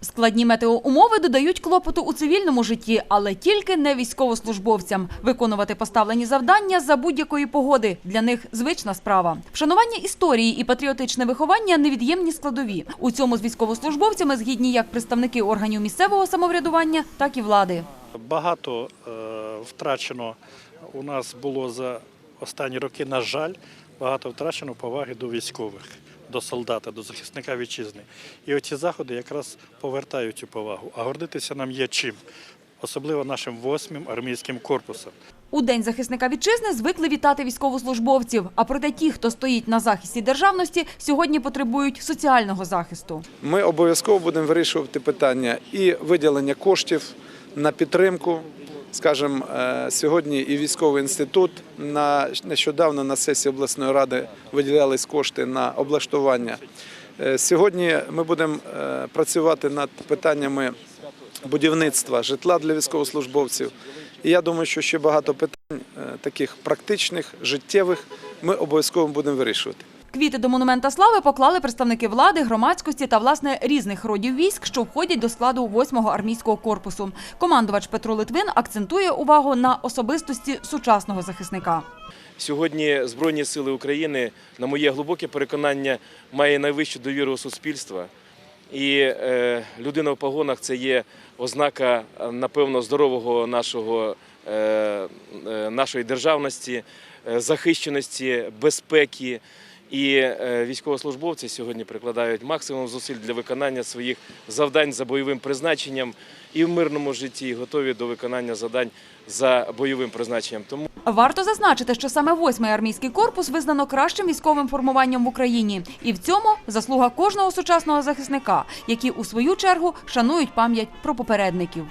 Складні метеоумови додають клопоту у цивільному житті, але тільки не військовослужбовцям. Виконувати поставлені завдання за будь-якої погоди для них звична справа. Вшанування історії і патріотичне виховання невід'ємні складові. У цьому з військовослужбовцями згідні як представники органів місцевого самоврядування, так і влади. Багато е, втрачено у нас було за останні роки, на жаль, багато втрачено поваги до військових, до солдата, до захисника вітчизни. І оці заходи якраз повертають цю повагу. А гордитися нам є чим, особливо нашим восьмим армійським корпусом. У День захисника вітчизни звикли вітати військовослужбовців. А проте ті, хто стоїть на захисті державності, сьогодні потребують соціального захисту. Ми обов'язково будемо вирішувати питання і виділення коштів на підтримку. Скажімо, е, сьогодні і військовий інститут на нещодавно на сесії обласної ради виділялись кошти на облаштування. Е, Сьогодні ми будемо е, працювати над питаннями будівництва житла для військовослужбовців. І я думаю, що ще багато питань таких практичних, життєвих ми обов'язково будемо вирішувати. Квіти до монумента слави поклали представники влади, громадськості та власне різних родів військ, що входять до складу 8-го армійського корпусу. Командувач Петро Литвин акцентує увагу на особистості сучасного захисника. Сьогодні Збройні сили України, на моє глибоке переконання, має найвищу довіру суспільства. І е, людина в погонах це є ознака, е, напевно, здорового нашого, е, нашої державності, захищеності, безпеки. І е, військовослужбовці сьогодні прикладають максимум зусиль для виконання своїх завдань за бойовим призначенням і в мирному житті, і готові до виконання завдань за бойовим призначенням. Тому Варто зазначити, що саме 8-й армійський корпус визнано кращим військовим формуванням в Україні. І в цьому заслуга кожного сучасного захисника, які у свою чергу шанують пам'ять про попередників.